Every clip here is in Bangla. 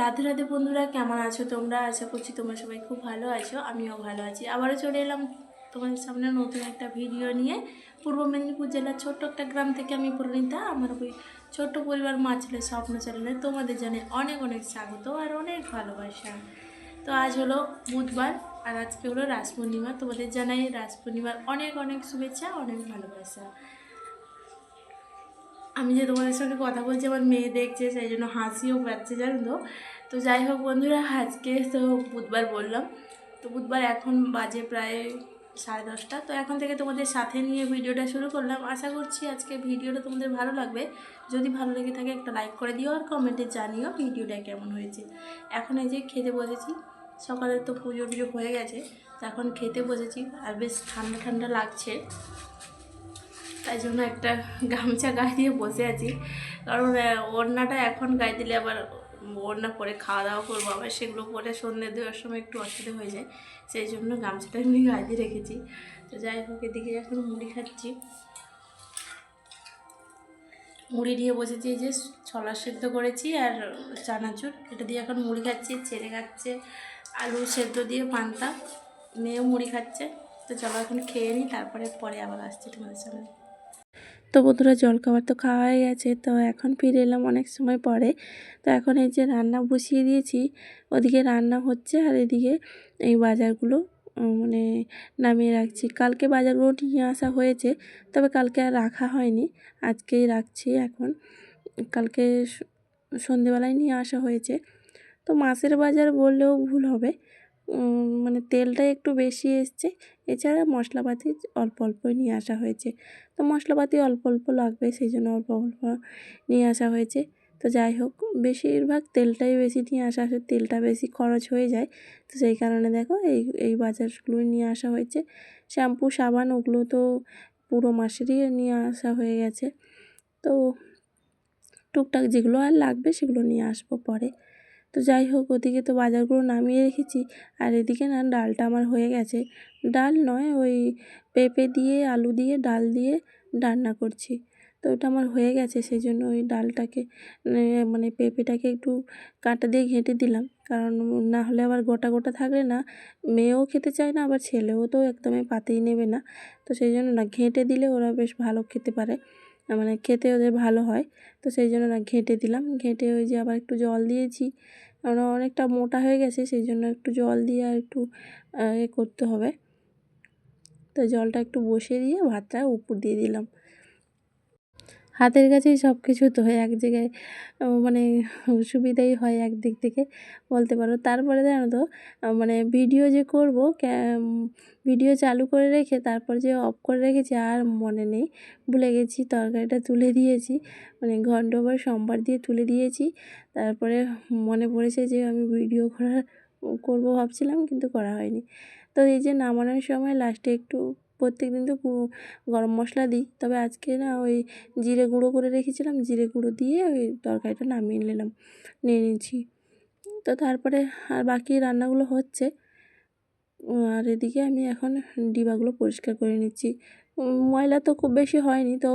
রাধে রাধে বন্ধুরা, কেমন আছো তোমরা? আশা করছি তোমরা সবাই খুব ভালো আছো, আমিও ভালো আছি। আবারও চলে এলাম তোমাদের সামনে নতুন একটা ভিডিও নিয়ে। পূর্ব মেদিনীপুর জেলার ছোট্ট একটা গ্রাম থেকে আমি পরিণীতা, আমার ওই ছোট্ট পরিবার মা ছেলে স্বপ্ন চ্যানেলে তোমাদের জানে অনেক অনেক স্বাগত আর অনেক ভালোবাসা। তো আজ হলো বুধবার আর আজকে হলো রাস পূর্ণিমা। তোমাদের জানাই রাস পূর্ণিমার অনেক অনেক শুভেচ্ছা, অনেক ভালোবাসা। আমি যে তোমাদের সঙ্গে কথা বলছি, আমার মেয়ে দেখছে, সেই জন্য হাসিও পাচ্ছে, জানো তো? তো যাই হোক বন্ধুরা, আজকে তো বুধবার বললাম। তো বুধবার এখন বাজে প্রায় সাড়ে দশটা। তো এখন থেকে তোমাদের সাথে নিয়ে ভিডিওটা শুরু করলাম। আশা করছি আজকে ভিডিওটা তোমাদের ভালো লাগবে। যদি ভালো লেগে থাকে, একটা লাইক করে দিও আর কমেন্টে জানিও ভিডিওটা কেমন হয়েছে। এখন এই যে খেতে বসেছি। সকালে তো পুজো টুজো হয়ে গেছে, তো এখন খেতে বসেছি। আর বেশ ঠান্ডা ঠান্ডা লাগছে। তাই জন্য একটা গামছা গায়ে দিয়ে বসে আছি। কারণ ওড়নাটা এখন গায়ে দিলে আবার ওড়না পরে খাওয়া দাওয়া করব, আবার সেগুলো পরে সন্ধ্যে দেওয়ার সময় একটু অসুবিধা হয়ে যায়। সেই জন্য গামছাটা এমনি গায়ে দিয়ে রেখেছি। তো যাই হোক, এদিকে এখন মুড়ি খাচ্ছি। মুড়ি দিয়ে বসেছি যে ছলা সেদ্ধ করেছি আর চানাচুর। এটা দিয়ে এখন মুড়ি খাচ্ছি, ছেড়ে খাচ্ছে, আলু সেদ্ধ দিয়ে পান্তা। মেয়েও মুড়ি খাচ্ছে। তো চলো এখন খেয়ে নিই, তারপরে, পরে আবার আসছি তোমাদের সামনে। তো বন্ধুরা জল খাবার তো খাওয়া হয়ে গেছে, তো এখন ফিরে এলাম অনেক সময় পরে। তো এখন এই যে রান্না বসিয়ে দিয়েছি, ওদিকে রান্না হচ্ছে আর এদিকে এই বাজারগুলো মানে নামিয়ে রাখছি। কালকে বাজারগুলো নিয়ে আসা হয়েছে, তবে কালকে আর রাখা হয়নি, আজকেই রাখছি এখন। কালকে সন্ধেবেলায় নিয়ে আসা হয়েছে। তো মাছের বাজার বললেও ভুল হবে মানে তেলটা একটু বেশি এসছে। এছাড়া মশলাপাতি অল্প অল্পই নিয়ে আসা হয়েছে। তো মশলাপাতি অল্প অল্প লাগবে, সেই জন্য অল্প অল্প নিয়ে আসা হয়েছে। তো যাই হোক, বেশিরভাগ তেলটাই বেশি নিয়ে আসা হয় তেলটা বেশি খরচ হয়ে যায়। তো সেই কারণে দেখো, এই এই বাজারগুলো নিয়ে আসা হয়েছে। শ্যাম্পু, সাবান ওগুলো তো পুরো মাসেরই নিয়ে আসা হয়ে গেছে। তো টুকটাক যেগুলো আর লাগবে সেগুলো নিয়ে আসব পরে। তো যাই হোক, ওদিকে তো বাজারগুলো নামিয়ে রেখেছি। আর এদিকে না, ডালটা আমার হয়ে গেছে। ডাল নয়, ওই পেঁপে দিয়ে, আলু দিয়ে, ডাল দিয়ে রান্না করছি। তো ওটা আমার হয়ে গেছে, সেই জন্য ওই ডালটাকে মানে পেঁপেটাকে একটু কাঁটা দিয়ে ঘেঁটে দিলাম। কারণ না হলে আবার গোটা গোটা থাকলে না, মেয়েও খেতে চায় না, আবার ছেলেও তো একদমই পাতেই নেবে না। তো সেই জন্য না, ঘেঁটে দিলে ওরা বেশ ভালো খেতে পারে। মানে খেতে ওদের ভালো হয়। তো সেই জন্য না ঘেঁটে দিলাম। ঘেঁটে ওই যে আবার একটু জল দিয়েছি। কারণ অনেকটা মোটা হয়ে গেছে সেই জন্য একটু জল দিয়ে আর একটু এ করতে হবে। তো জলটা একটু বসিয়ে দিয়ে ভাতটা উপর দিয়ে দিলাম। হাতের কাছেই সব কিছু তো এক জায়গায় মানে সুবিধাই হয় একদিক থেকে বলতে পারো। তারপরে জানো তো মানে ভিডিও যে করব ভিডিও চালু করে রেখে, তারপর যে অফ করে রেখেছি, আর মনে নেই। ভুলে গেছি, তরকারিটা তুলে দিয়েছি মানে ঘন্ট বা সোমবার দিয়ে তুলে দিয়েছি। তারপরে মনে পড়েছে যে আমি ভিডিও করার, করব ভাবছিলাম, কিন্তু করা হয়নি। তো এই যে নামানোর সময় লাস্টে একটু প্রত্যেক দিন তো গরম মশলা দিই। তবে আজকে না ওই জিরে গুঁড়ো করে রেখেছিলাম। জিরে গুঁড়ো দিয়ে ওই তরকারিটা নামিয়ে নিলাম। নিয়ে নিয়েছি। তো তারপরে আর বাকি রান্নাগুলো হচ্ছে। আর এদিকে আমি এখন ডিবাগুলো পরিষ্কার করে নিচ্ছি। ময়লা তো খুব বেশি হয়নি। তো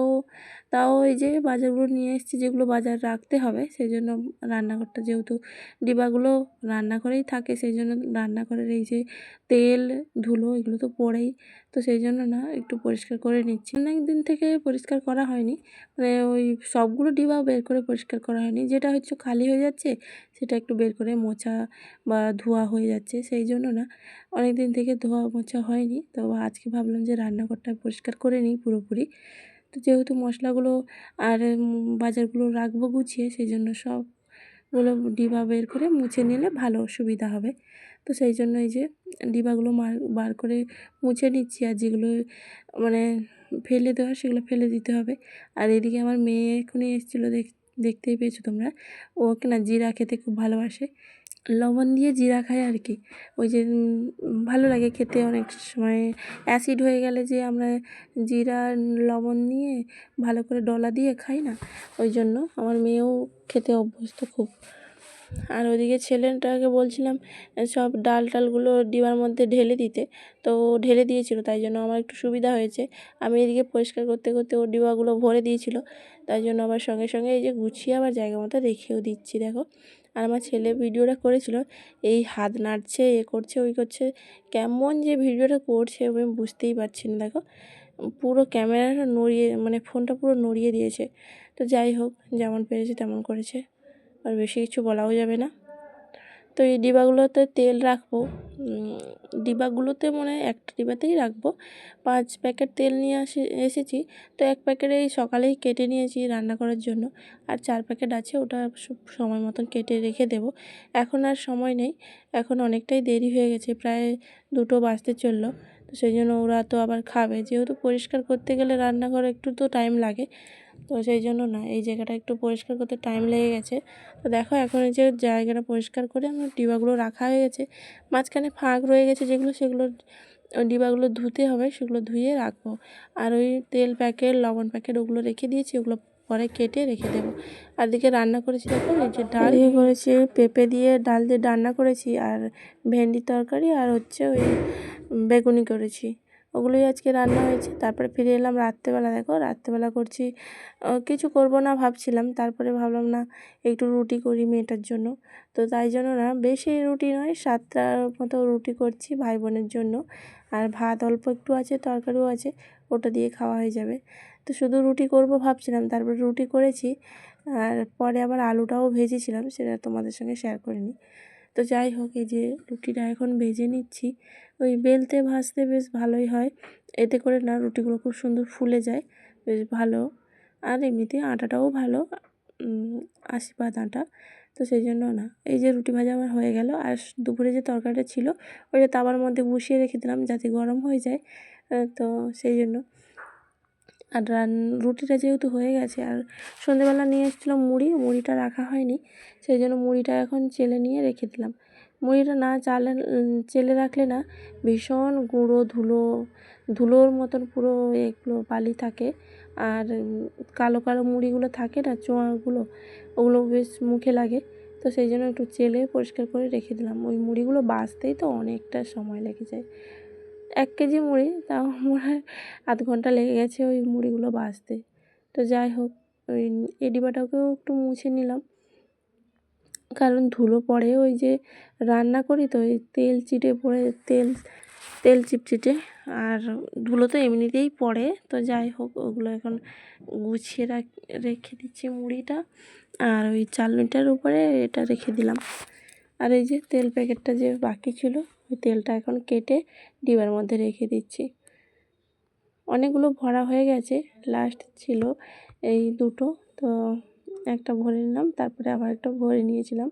তাও এই যে বাজারগুলো নিয়ে এসেছি, যেগুলো বাজার রাখতে হবে সেই জন্য রান্নাঘরটা যেহেতু ডিবাগুলো রান্নাঘরেই থাকে সেই জন্য রান্নাঘরের এই যে তেল, ধুলো এগুলো তো পড়েই। তো সেই জন্য না একটু পরিষ্কার করে নিচ্ছি। অনেক দিন থেকে পরিষ্কার করা হয়নি মানে ওই সবগুলো ডিবা বের করে পরিষ্কার করা হয়নি। যেটা হচ্ছে খালি হয়ে যাচ্ছে, সেটা একটু বের করে মোছা বা ধোয়া হয়ে যাচ্ছে। সেই জন্য না অনেক দিন থেকে ধোয়া মোছা হয়নি। তো আজকে ভাবলাম যে রান্নাঘরটা পরিষ্কার করে নিই পুরোপুরি। তো যেহেতু মশলাগুলো আর বাজারগুলো রাখব গুছিয়ে সেই জন্য সবগুলো ডিবা বের করে মুছে নিলে ভালো সুবিধা হবে। তো সেই জন্য এই যে ডিবাগুলো মার, বার করে মুছে নিচ্ছি আর যেগুলো মানে ফেলে দেওয়া সেগুলো ফেলে দিতে হবে। আর এদিকে আমার মেয়ে এখনই এসেছিল দেখ, দেখতেই পেয়েছ তোমরা। ও না জিরা খেতে খুব ভালোবাসে। লবণ দিয়ে জিরা খায় আর কি। ওই যে ভালো লাগে খেতে অনেক সময়। অ্যাসিড হয়ে গেলে যে আমরা জিরা, লবণ নিয়ে ভালো করে ডলা দিয়ে খাই না, ওই জন্য আমার মেয়েও খেতে অভ্যস্ত খুব। আর ওদিকে ছেলেটাকে বলছিলাম, সব ডাল টালগুলো ডিবার মধ্যে ঢেলে দিতে। তো ঢেলে দিয়েছিল, তাই জন্য আমার একটু সুবিধা হয়েছে। আমি এদিকে পরিষ্কার করতে করতে ও ডিবাগুলো ভরে দিয়েছিল, তাই জন্য আবার সঙ্গে সঙ্গে এই যে গুছিয়ে আবার জায়গা মতো রেখেও দিচ্ছি, দেখো। আর আমার ছেলে ভিডিওটা করেছিল, এই হাত নাড়ছে, এ করছে, ওই করছে, কেমন যে ভিডিওটা করছে আমি বুঝতেই পারছি না, দেখো। পুরো ক্যামেরাটা নড়িয়ে মানে ফোনটা পুরো নড়িয়ে দিয়েছে। তো যাই হোক, যেমন পেরেছে তেমন করেছে, আর বেশি কিছু বলাও যাবে না। তো এই ডিবাগুলোতে তেল রাখব। ডিবাগুলোতে মনে হয় একটা ডিবাতেই রাখব। পাঁচ প্যাকেট তেল নিয়ে আসে, এসেছি। তো এক প্যাকেট এই সকালেই কেটে নিয়েছি রান্না করার জন্য। আর চার প্যাকেট আছে, ওটা সময় মতন কেটে রেখে দেবো। এখন আর সময় নেই। এখন অনেকটাই দেরি হয়ে গেছে, প্রায় দুটো বাজতে চলল। তো সেই জন্য ওরা তো আবার খাবে। যেহেতু পরিষ্কার করতে গেলে রান্নাঘর একটু তো টাইম লাগে। তো সেই জন্য না, এই জায়গাটা একটু পরিষ্কার করতে টাইম লেগে গেছে। তো দেখো এখন এই যে জায়গাটা পরিষ্কার করে আমার ডিবাগুলো রাখা হয়ে গেছে। মাঝখানে ফাঁক রয়ে গেছে যেগুলো, সেগুলো ওই ডিবাগুলো ধুতে হবে, সেগুলো ধুয়ে রাখব। আর ওই তেল প্যাকেট, লবণ প্যাকেট ওগুলো রেখে দিয়েছি, ওগুলো পরে কেটে রেখে দেবো। আর দিকে রান্না করেছি দেখো, এই যে ডাল দিয়ে করেছি পেঁপে দিয়ে ডাল দিয়ে রান্না করেছি, আর ভেন্ডির তরকারি, আর হচ্ছে ওই বেগুনি করেছি। ওগুলোই আজকে রান্না হয়েছে। তারপরে ফিরে এলাম রাত্রেবেলা। দেখো, রাত্রেবেলা করছি কিছু করব না ভাবছিলাম। তারপরে ভাবলাম, না, একটু রুটি করি মেয়েটার জন্য। তো তাই জন্য না, বেশি রুটি নয় সাতটার মতো রুটি করছি ভাই বোনের জন্য। আর ভাত অল্প একটু আছে, তরকারিও আছে, ওটা দিয়ে খাওয়া হয়ে যাবে। তো শুধু রুটি করব ভাবছিলাম, তারপরে রুটি করেছি। আর পরে আবার আলুটাও ভেজেছিলাম, সেটা তোমাদের সঙ্গে শেয়ার করিনি তো যাই হোক, এই যে রুটিটা এখন ভেজে নিচ্ছি। ওই বেলতে ভাজতে বেশ ভালোই হয়। এতে করে না রুটিগুলো খুব সুন্দর ফুলে যায়, বেশ ভালো। আর এমনিতে আটাটাও ভালো আশীর্বাদ আটা। তো সেই জন্য না, এই যে রুটি ভাজা আমার হয়ে গেল। আর দুপুরে যে তরকারিটা ছিল, ওইটা তাওয়ার মধ্যে বসিয়ে রেখে দিলাম যাতে গরম হয়ে যায়। তো সেই জন্য আর রান, রুটিটা যেহেতু হয়ে গেছে, আর সন্ধেবেলা নিয়ে এসেছিলাম মুড়ি, মুড়িটা রাখা হয়নি, সেই জন্য মুড়িটা এখন চেলে নিয়ে রেখে দিলাম। মুড়িটা না চালে, চেলে রাখলে না ভীষণ গুঁড়ো ধুলো, ধুলোর মতন পুরো এগুলো বালি থাকে, আর কালো কালো মুড়িগুলো থাকে না, চোঁয়াগুলো, ওগুলো বেশ মুখে লাগে, তো সেই জন্য একটু চেলে পরিষ্কার করে রেখে দিলাম। ওই মুড়িগুলো বাঁচতেই তো অনেকটা সময় লেগে যায়। এক কেজি মুড়ি, তাও মনে হয় আধ ঘণ্টা লেগে গেছে ওই মুড়িগুলো বাছতে তো যাই হোক, ওই এই ডিবাটাকেও একটু মুছে নিলাম। কারণ ধুলো পড়ে, ওই যে রান্না করি তো ওই তেল চিটে পড়ে, তেল তেল চিটচিটে আর ধুলো তো এমনিতেই পড়ে, তো যাই হোক, ওগুলো এখন গুছিয়ে রেখে দিচ্ছি মুড়িটা। আর ওই চালনিটার উপরে এটা রেখে দিলাম। আর এই যে তেল প্যাকেটটা যে বাকি ছিল ওই তেলটা এখন কেটে ডিবার মধ্যে রেখে দিচ্ছি। অনেকগুলো ভরা হয়ে গেছে। লাস্ট ছিল এই দুটো। তো একটা ভরে নিলাম, তারপরে আবার একটা ভরে নিয়েছিলাম।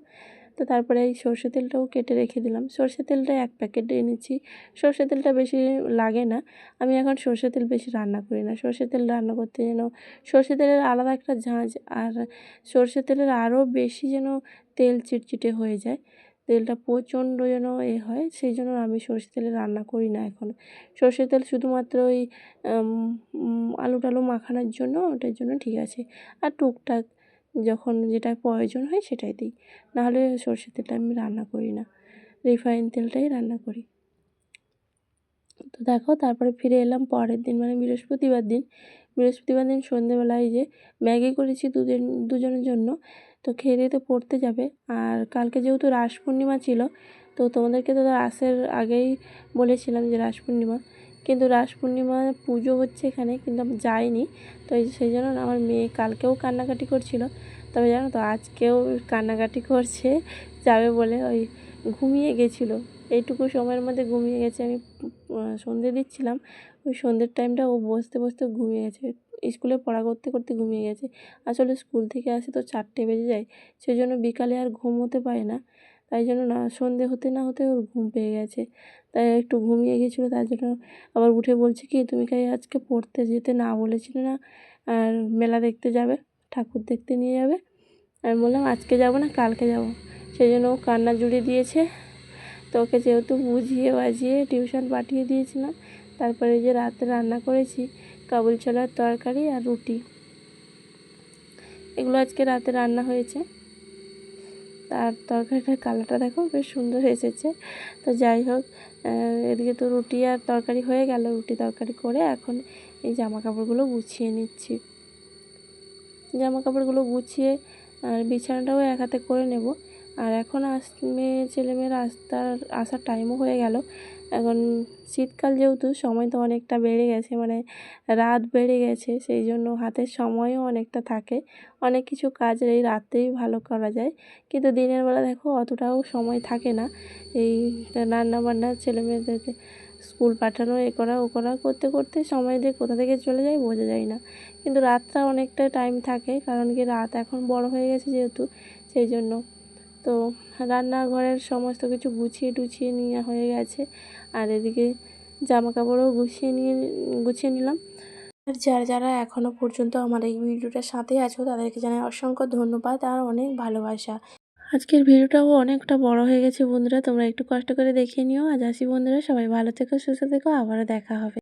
তো তারপরে এই সর্ষে তেলটাও কেটে রেখে দিলাম। সর্ষে তেলটা এক প্যাকেট এনেছি সর্ষে তেলটা বেশি লাগে না। আমি এখন সর্ষে তেল বেশি রান্না করি না। সর্ষে তেল রান্না করতে যেন সর্ষে তেলের আলাদা একটা ঝাঁঝ আর সর্ষে তেলের আরও বেশি যেন তেল চিটচিটে হয়ে যায়। তেলটা প্রচণ্ড যেন এ হয়, সেই জন্য আমি সর্ষে তেলে রান্না করি না এখন। সর্ষে তেল শুধুমাত্র ওই আলু টালু মাখানোর জন্য, ওটার জন্য ঠিক আছে। আর টুকটাক যখন যেটা প্রয়োজন হয় সেটাই দিই। নাহলে সর্ষের তেলটা আমি রান্না করি না। রিফাইন তেলটাই রান্না করি। তো দেখো, তারপরে ফিরে এলাম পরের দিন মানে বৃহস্পতিবার দিন। বৃহস্পতিবার দিন সন্ধেবেলায় যে ম্যাগি করেছি দুজন দুজনের জন্য তো খেয়ে দিয়ে তো পড়তে যাবে। আর কালকে যেহেতু রাস পূর্ণিমা ছিল, তো তোমাদেরকে তো রাসের আগেই বলেছিলাম যে রাস পূর্ণিমা। কিন্তু রাস পূর্ণিমা পুজো হচ্ছে এখানে, কিন্তু আমি যাইনি। তো সেই জন্য আমার মেয়ে কালকেও কান্নাকাটি করছিল। তবে জানো তো, আজকেও কান্নাকাটি করছে, যাবে বলে ওই ঘুমিয়ে গেছিল। এইটুকু সময়ের মধ্যে ঘুমিয়ে গেছে। আমি সন্ধে দিচ্ছিলাম। ওই সন্ধ্যের টাইমটা ও বসতে বসতে ঘুমিয়ে গেছে। স্কুলে পড়া করতে করতে ঘুমিয়ে গেছে। আসলে স্কুল থেকে আসে তো চারটে বেজে যায় সেই জন্য বিকালে আর ঘুম হতে পারে না। তাই জন্য না, সন্ধে হতে না হতে ওর ঘুম পেয়ে গেছে। তাই একটু ঘুমিয়ে গেছিল, তার জন্য আবার উঠে বলছে কি, তুমি কাই আজকে পড়তে যেতে না বলেছিলে না? আর মেলা দেখতে যাবে, ঠাকুর দেখতে নিয়ে যাবে? আমি বললাম, আজকে যাব না, কালকে যাব। সেই জন্য ও কান্না জুড়ে দিয়েছে। তো ওকে যেহেতু বুঝিয়ে বাজিয়ে টিউশন পাঠিয়ে দিয়েছিলাম, তারপরে যে রাতে রান্না করেছি কাবুল ছোলার তরকারি আর রুটি। এগুলো আজকে রাতে রান্না হয়েছে। আর তরকারিটার কালারটা দেখো বেশ সুন্দর এসেছে। তো যাই হোক এদিকে তো রুটি আর তরকারি হয়ে গেল, রুটি তরকারি করে এখন এই জামা কাপড়গুলো গুছিয়ে নিচ্ছি। জামা কাপড়গুলো গুছিয়ে আর বিছানাটাও এক হাতে করে নেব। আর এখন আস মেয়ে ছেলেমেয়েরা আস্তার আসার টাইমও হয়ে গেল। এখন শীতকাল যেহেতু, সময় তো অনেকটা বেড়ে গেছে মানে রাত বেড়ে গেছে, সেই জন্য হাতের সময়ও অনেকটা থাকে। অনেক কিছু কাজ এই রাতেই ভালো করা যায়। কিন্তু দিনের বেলা দেখো, অতটাও সময় থাকে না। এই রান্না বান্না ছেলে মেয়েদেরকে স্কুল পাঠানো, এ করা, ও করা, করতে করতে সময় দিয়ে কোথা থেকে চলে যায় বোঝা যায় না। কিন্তু রাতটা অনেকটা টাইম থাকে, কারণ কি রাত এখন বড় হয়ে গেছে যেহেতু, সেই জন্য তো রান্নাঘরের সমস্ত কিছু গুছিয়ে টুছিয়ে নেওয়া হয়ে গেছে। আর এদিকে জামা কাপড়ও গুছিয়ে নিয়ে, গুছিয়ে নিলাম। আর যারা যারা এখনও পর্যন্ত আমার এই ভিডিওটার সাথে আছো, তাদেরকে জানাই অসংখ্য ধন্যবাদ আর অনেক ভালোবাসা। আজকের ভিডিওটাও অনেকটা বড় হয়ে গেছে বন্ধুরা, তোমরা একটু কষ্ট করে দেখে নিও। আজ আসি বন্ধুরা, সবাই ভালো থেকো, সুস্থ থেকো, আবারও দেখা হবে।